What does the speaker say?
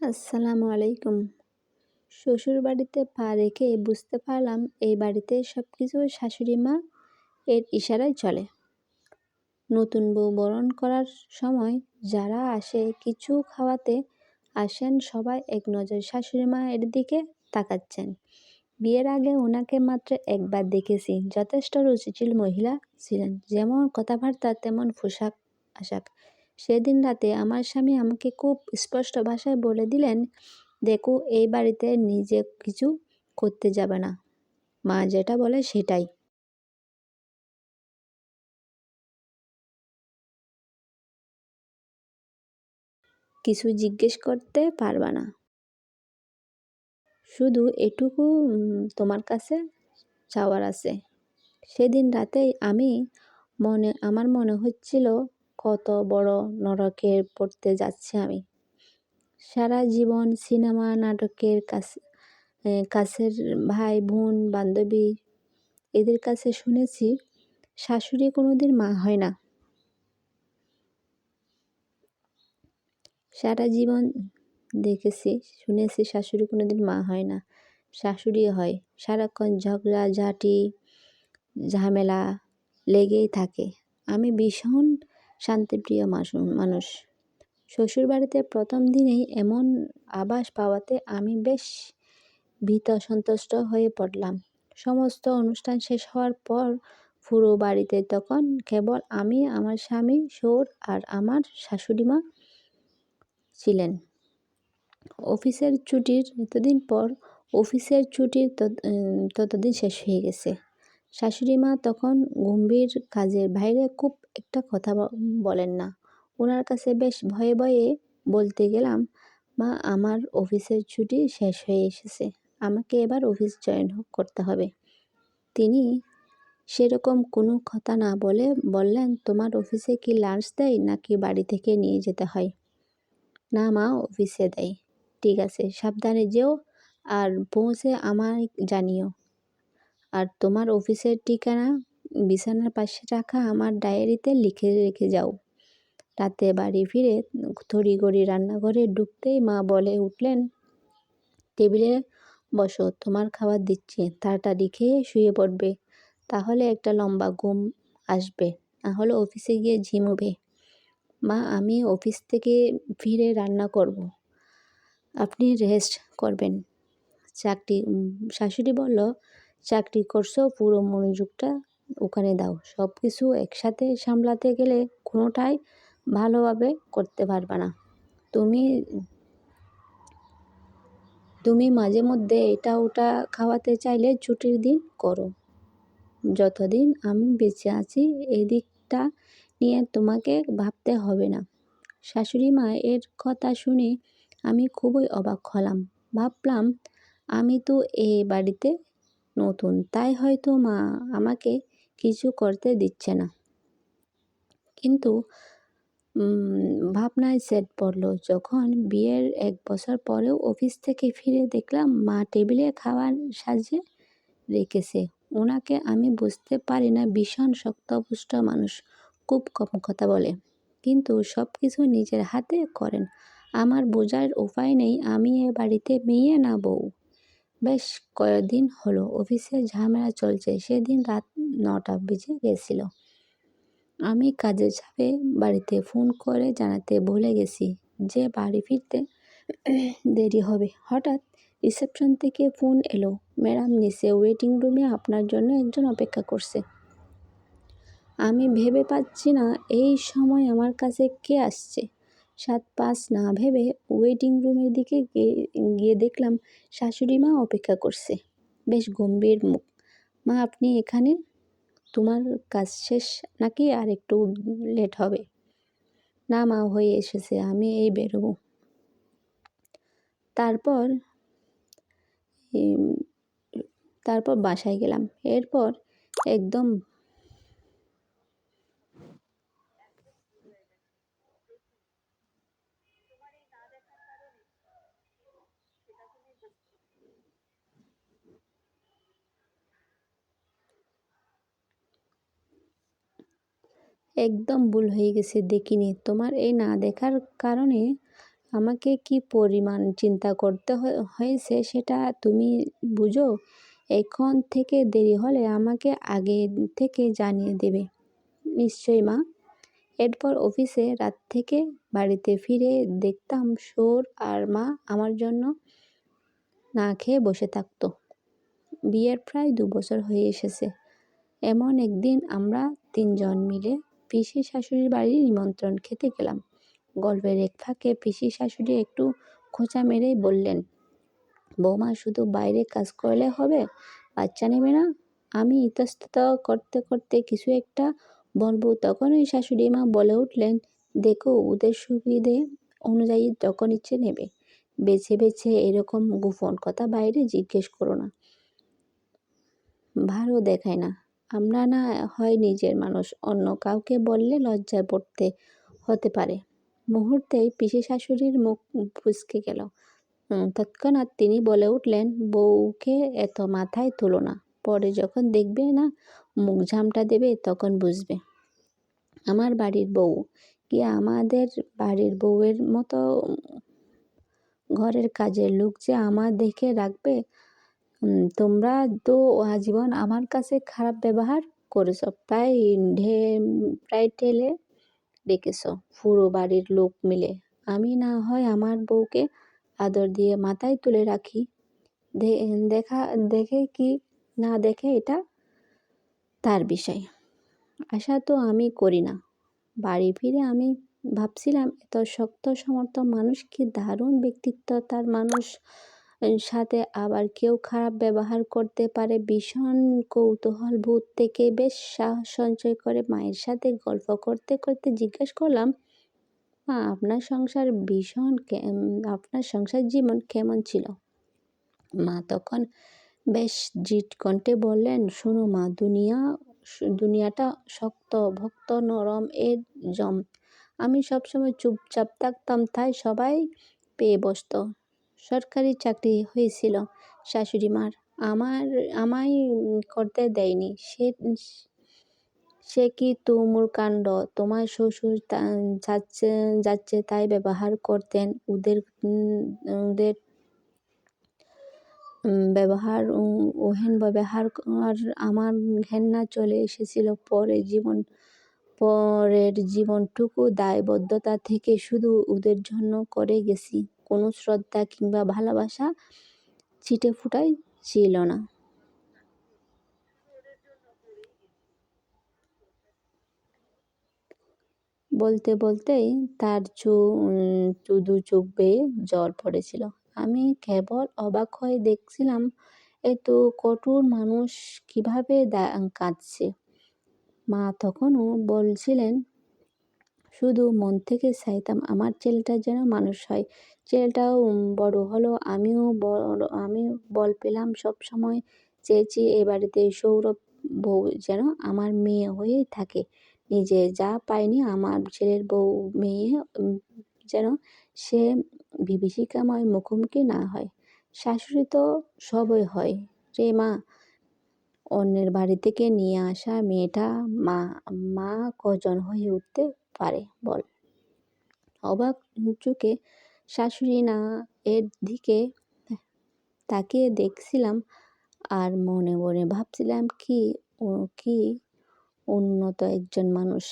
আসসালামু আলাইকুম। শ্বশুর বাড়িতে পা রেখে বুঝতে পারলাম এই বাড়িতে সব কিছু শাশুড়ি মা এর ইশারায় চলে। নতুন বউ বরণ করার সময় যারা আসে কিছু খাওয়াতে আসেন সবাই এক নজর শাশুড়ি মা এর দিকে তাকাচ্ছেন। বিয়ের আগে ওনাকে মাত্র একবার দেখেছি, যথেষ্ট রুচিশীল মহিলা ছিলেন। যেমন কথাবার্তা, তেমন পোশাক আশাক। সেদিন রাতে আমার স্বামী আমাকে খুব স্পষ্ট ভাষায় বলে দিলেন, দেখো, এই বাড়িতে নিজে কিছু করতে যাবে না। মা যেটা বলে সেটাই। কিছু জিজ্ঞেস করতে পারবা না। শুধু এটুকু তোমার কাছে চাওয়ার আছে। সেদিন রাতে আমি মনে, আমার মনে হচ্ছিল কত বড় নরকে পড়তে যাচ্ছি আমি। সারা জীবন সিনেমা, নাটকের কাছে কাছের ভাই, বোন, বান্ধবী, এদের কাছে শুনেছি শাশুড়ি কোনোদিন মা হয় না। সারা জীবন দেখেছি, শুনেছি শাশুড়ি কোনোদিন মা হয় না শাশুড়ি হয়। সারাক্ষণ ঝগড়া, ঝাঁটি, ঝামেলা লেগেই থাকে। আমি ভীষণ শান্তিপ্রিয় মানুষ শ্বশুরবাড়িতে প্রথম দিনেই এমন আবাস পাওয়াতে আমি বেশ ভীত সন্তুষ্ট হয়ে পড়লাম। সমস্ত অনুষ্ঠান শেষ হওয়ার পর পুরো বাড়িতে তখন কেবল আমি, আমার স্বামী সৌর আর আমার শাশুড়িমা ছিলেন। অফিসের ছুটির এতদিন পর অফিসের ছুটির ততদিন শেষ হয়ে গেছে। শাশুড়ি মা তখন গম্ভীর কাজের বাইরে খুব একটা কথা বলেন না। ওনার কাছে বেশ ভয়ে ভয়ে বলতে গেলাম, মা, আমার অফিসের ছুটি শেষ হয়ে এসেছে। আমাকে এবার অফিস জয়েন করতে হবে। তিনি সেরকম কোনো কথা না বলে বললেন, তোমার অফিসে কি লাঞ্চ দেয় নাকি বাড়ি থেকে নিয়ে যেতে হয়? না মা, অফিসে দেয়। ঠিক আছে, সাবধানে যেও আর পৌঁছে আমায় জানিও। আর তোমার অফিসের ঠিকানা বিছানার পাশে রাখা আমার ডায়েরিতে লিখে রেখে যাও। রাতে বাড়ি ফিরে তড়িঘড়ি রান্নাঘরে ঢুকতেই মা বলে উঠলেন, টেবিলে বসো, তোমার খাবার দিচ্ছি, তাড়াতাড়ি খেয়ে শুয়ে পড়বে। তাহলে একটা লম্বা ঘুম আসবে, নাহলে অফিসে গিয়ে ঝিমুবে। মা, আমি অফিস থেকে ফিরে রান্না করব। আপনি রেস্ট করবেন। চাকরি শাশুড়ি বলল চাকরি করছ, পুরো মনোযোগটা ওখানে দাও। সব কিছু একসাথে সামলাতে গেলে কোনোটাই ভালোভাবে করতে পারবে না। তুমি তুমি মাঝে মধ্যে এটা ওটা খাওয়াতে চাইলে ছুটির দিন করো। যতদিন আমি বেঁচে আছি, এই দিকটা নিয়ে তোমাকে ভাবতে হবে না। শাশুড়ি মা এর কথা শুনে আমি খুবই অবাক হলাম। ভাবলাম, আমি তো এ বাড়িতে নতুন, তাই হয়তো মা আমাকে কিছু করতে দিচ্ছে না। কিন্তু ভাবনায় সেট পড়ল। যখন বিয়ের এক বছর পরেও অফিস থেকে ফিরে দেখলাম মা টেবিলে খাবার সাজিয়ে রেখেছে। ওনাকে আমি বুঝতে পারি না, ভীষণ শক্তপুষ্ট মানুষ, খুব কম কথা বলে। কিন্তু সব কিছু নিজের হাতে করেন। আমার বোঝার উপায় নেই, আমি এ বাড়িতে মেয়ে না বউ। বেশ কয়েকদিন হলো অফিসে ঝামেলা চলছে। সেদিন রাত নটা বেজে গেছিল। আমি কাজের চাপে বাড়িতে ফোন করে জানাতে ভুলে গেছি যে বাড়ি ফিরতে দেরি হবে। হঠাৎ রিসেপশন থেকে ফোন এলো। ম্যাডাম নিচে ওয়েটিং রুমে আপনার জন্য একজন অপেক্ষা করছে। আমি ভেবে পাচ্ছি না, এই সময় আমার কাছে কে আসছে? সাত পাঁচ না ভেবে ওয়েটিং রুমের দিকে গিয়ে দেখলাম শাশুড়ি মা অপেক্ষা করছে। বেশ গম্ভীর মুখ। মা, আপনি এখানে? তোমার কাজ শেষ নাকি আর একটু লেট হবে? না মা, হয়ে এসেছে, আমি এই বেরোবো। তারপর তারপর বাসায় গেলাম। এরপর একদম একদম ভুল হয়ে গেছে, দেখিনি। তোমার এই না দেখার কারণে আমাকে কি পরিমাণ চিন্তা করতে হয়েছে সেটা তুমি বুঝো? এখন থেকে দেরি হলে আমাকে আগে থেকে জানিয়ে দেবে। নিশ্চয়ই, মা। এরপর অফিসে রাত থেকে বাড়িতে ফিরে দেখতাম সোর আর মা আমার জন্য না খেয়ে বসে থাকতো। বিয়ের প্রায় দু বছর হয়ে এসেছে। এমন একদিন আমরা তিনজন মিলে পিসি শাশুড়ির বাড়ির নিমন্ত্রণ খেতে গেলাম। গল্পের এক ফাঁকে পিসি শাশুড়ি একটু খোঁচা মেরেই বললেন, বৌমা, শুধু বাইরে কাজ করলে হবে? বাচ্চা নেবে না? আমি ইতস্তত করতে করতে কিছু একটা বলব তখনই শাশুড়ি মা বলে উঠলেন, দেখো, ওদের সুবিধে অনুযায়ী যখন ইচ্ছে নেবে। বেছে বেছে এরকম গোপন কথা বাইরে জিজ্ঞেস করো না। ভালো দেখায় না। আমরা না হয় নিজের মানুষ, অন্য কাউকে বললে লজ্জায় পড়তে হতে পারে। মুহূর্তেই পিসি শাশুড়ির মুখ ফুসকে গেল। তৎক্ষণাৎ তিনি বলে উঠলেন, বউকে এত মাথায় তুলো না। পরে যখন দেখবে না মুখ ঝামটা দেবে, তখন বুঝবে। আমার বাড়ির বউ, কি আমাদের বাড়ির বউয়ের মতো ঘরের কাজের লোক যে আমার দেখে রাখবে তোমরা তো আজীবন আমার কাছে খারাপ ব্যবহার করেছ। প্রায় ঢে প্রায় ঠেলে ডেকেছ পুরো বাড়ির লোক মিলে। আমি না হয় আমার বউকে আদর দিয়ে মাথায় তুলে রাখি। দেখা, দেখে কি না দেখে এটা তার বিষয়। আশা তো আমি করি না। বাড়ি ফিরে আমি ভাবছিলাম, এত শক্ত, সমর্থ মানুষ কি দারুণ ব্যক্তিত্ব। তার মানুষ সাথে আবার কেউ খারাপ ব্যবহার করতে পারে। ভীষণ কৌতূহল ভূত থেকে বেশ সাহস সঞ্চয় করে মায়ের সাথে গল্প করতে করতে জিজ্ঞেস করলাম, মা, আপনার সংসার ভীষণ আপনার সংসার জীবন কেমন ছিল? মা তখন বেশ জিট কণ্ঠে বললেন, শোনো মা, দুনিয়া, দুনিয়াটা শক্ত, ভক্ত, নরম, এর জম আমি সবসময় চুপচাপ থাকতাম, তাই সবাই পেয়ে বসত। সরকারি চাকরি হয়েছিল শাশুড়ি মার। আমার, আমায় করতে দেয়নি। সে সে কি তুমুল কাণ্ড? তোমার শ্বশুর যাচ্ছে যাচ্ছে তাই ব্যবহার করতেন। ওদের ওদের ব্যবহার ওহেন ব্যবহার আমার ঘেন্না চলে এসেছিল। পরে জীবন পরের জীবনটুকু দায়বদ্ধতা থেকে শুধু ওদের জন্য করে গেছি। কোনো শ্রদ্ধা কিংবা ভালোবাসা ছিটে ফুটাই ছিল না। বলতে বলতেই তার চু দু চোখ বেয়ে জল পড়েছিল। আমি কেবল অবাক হয়ে দেখছিলাম, এত কঠোর মানুষ কীভাবে কাঁদছে। মা তখনও বলছিলেন, শুধু মন থেকে চাইতাম আমার ছেলেটা যেন মানুষ হয়। ছেলেটাও বড় হলো, আমিও বড়, আমি বল পেলাম সব সময়। চেয়েছি এ বাড়িতে সৌরভ বউ যেন আমার মেয়ে হয়েই থাকে। নিজে যা পায়নি আমার ছেলের বউ মেয়ে, যেন সে বিভীষিকাময় মুখোমুখি না হয়। শাশুড়ি তো সবই হয়। রে মা অন্যের বাড়ি থেকে নিয়ে আসা মেয়েটা মা মা কজন হয়ে উঠতে পারে বল। অবাক চোখে শাশুড়ি না এর দিকে তাকিয়ে দেখছিলাম আর মনে মনে ভাবছিলাম কি কি উন্নত একজন মানুষ।